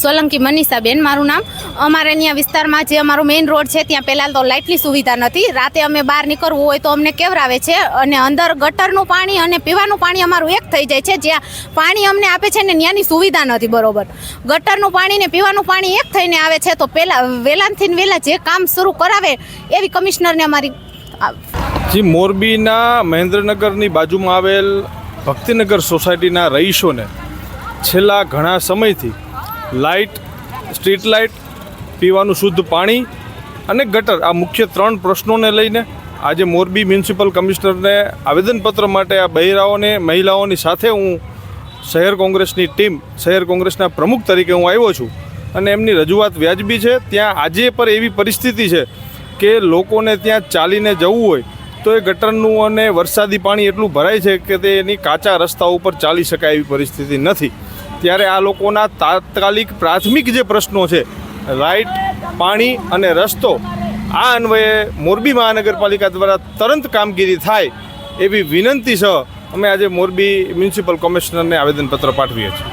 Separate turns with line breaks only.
સોલંકી મનીષાબેન મારું નામ. અમારે અહીંયા વિસ્તારમાં જે અમારો મેઇન રોડ છે, ત્યાં પહેલાં તો લાઇટની સુવિધા નથી રાતે અમે બહાર નીકળવું હોય તો અમને કેવરાવે છે અને અંદર ગટરનું પાણી અને પીવાનું પાણી અમારું એક થઈ જાય છે. જ્યાં પાણી અમને આપે છે ને ત્યાંની સુવિધા નથી બરોબર. ગટરનું પાણી ને પીવાનું પાણી એક થઈને આવે છે તો પહેલાં વહેલાથી વહેલા જે કામ શરૂ કરાવે એવી કમિશનરને અમારી
જી, મોરબીના મહેન્દ્રનગરની બાજુમાં આવેલ ભક્તિનગર સોસાયટીના રહીશોને છેલ્લા ઘણા સમયથી લાઇટ, સ્ટ્રીટ લાઇટ, પીવાનું શુદ્ધ પાણી અને ગટર આ મુખ્ય ત્રણ પ્રશ્નોને લઈને આજે મોરબી મ્યુનિસિપલ કમિશનરને આવેદનપત્ર માટે આ બહેરાઓને, મહિલાઓની સાથે હું શહેર કોંગ્રેસની ટીમ, શહેર કોંગ્રેસના પ્રમુખ તરીકે હું આવ્યો છું અને એમની રજૂઆત વ્યાજબી છે. ત્યાં આજે પર એવી પરિસ્થિતિ છે કે લોકોને ત્યાં ચાલીને જવું હોય તો એ ગટરનું અને વરસાદી પાણી એટલું ભરાય છે કે તે એની કાચા રસ્તા ઉપર ચાલી શકાય એવી પરિસ્થિતિ નથી. ત્યારે આ લોકોના તાત્કાલિક પ્રાથમિક જે પ્રશ્નો છે લાઇટ પાણી અને રસ્તો, આ અન્વયે મોરબી મહાનગરપાલિકા દ્વારા તરત કામગીરી થાય એવી વિનંતી સહ અમે આજે મોરબી મ્યુનિસિપલ કમિશનરને આવેદનપત્ર પાઠવીએ છીએ.